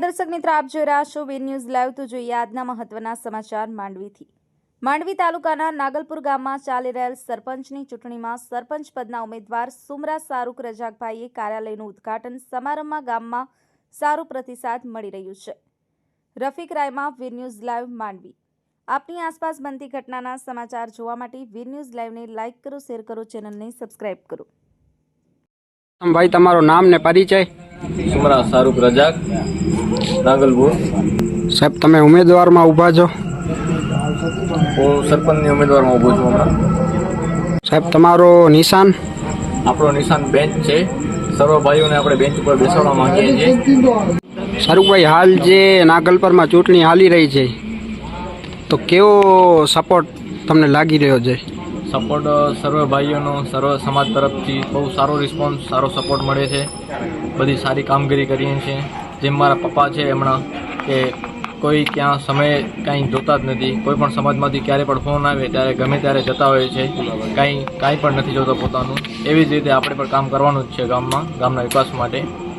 દર્શક મિત્રો આપ જોઈ રહ્યા છો વીર ન્યૂઝ લાઈવ. તો જોઈએ આજના મહત્વના સમાચાર માંડવીથી. માંડવી તાલુકાના નાગલપુર ગામમાં ચાલી રહેલ સરપંચની ચૂંટણીમાં સરપંચ પદના ઉમેદવાર સુમરા શાહરૂખ રજાકભાઈએ કાર્યાલયનું ઉદ્ઘાટન સમારંભમાં ગામમાં સારો પ્રતિસાદ મળી રહ્યું છે. રફીક રાયમાં વીર ન્યૂઝ લાઈવ માંડવી. આપની આસપાસ બનતી ઘટનાના સમાચાર જોવા માટે વીર ન્યૂઝ લાઈવને લાઇક કરો, શેર કરો, ચેનલને સબસ્ક્રાઇબ કરો. ભાઈ, તમારું નામ ને પરિચય? સુમરા શાહરૂખ રજાક નાગલપુર. સાહેબ તમે ઉમેદવારમાં ઊભા છો? હું સરપંચની ઉમેદવારમાં ઊભો છું હમણાં. સાહેબ તમારો નિશાન? આપણો નિશાન બેન્ચ છે. સર્વ ભાઈઓને આપણે બેન્ચ ઉપર બેસાડવા માંગીએ છીએ. શાહરૂખભાઈ હાલ જે નાગલપરમાં ચૂંટણી હાલી રહી છે તો કેવો સપોર્ટ તમને લાગી રહ્યો છે? સપોર્ટ સર્વ ભાઈઓનો, સર્વ સમાજ તરફથી બહુ સારો રિસ્પોન્સ સારો સપોર્ટ મળે છે. બધી સારી કામગીરી કરીએ છીએ. જેમ મારા પપ્પા છે હમણાં કે કોઈ ક્યાં સમયે કાંઈ જોતા જ નથી. કોઈ પણ સમાજમાંથી ક્યારે પણ ફોન આવે ત્યારે ગમે ત્યારે જતા હોય છે. કાંઈ કાંઈ પણ નથી જોતો પોતાનું. એવી જ રીતે આપણે પણ કામ કરવાનું જ છે ગામમાં, ગામના વિકાસ માટે.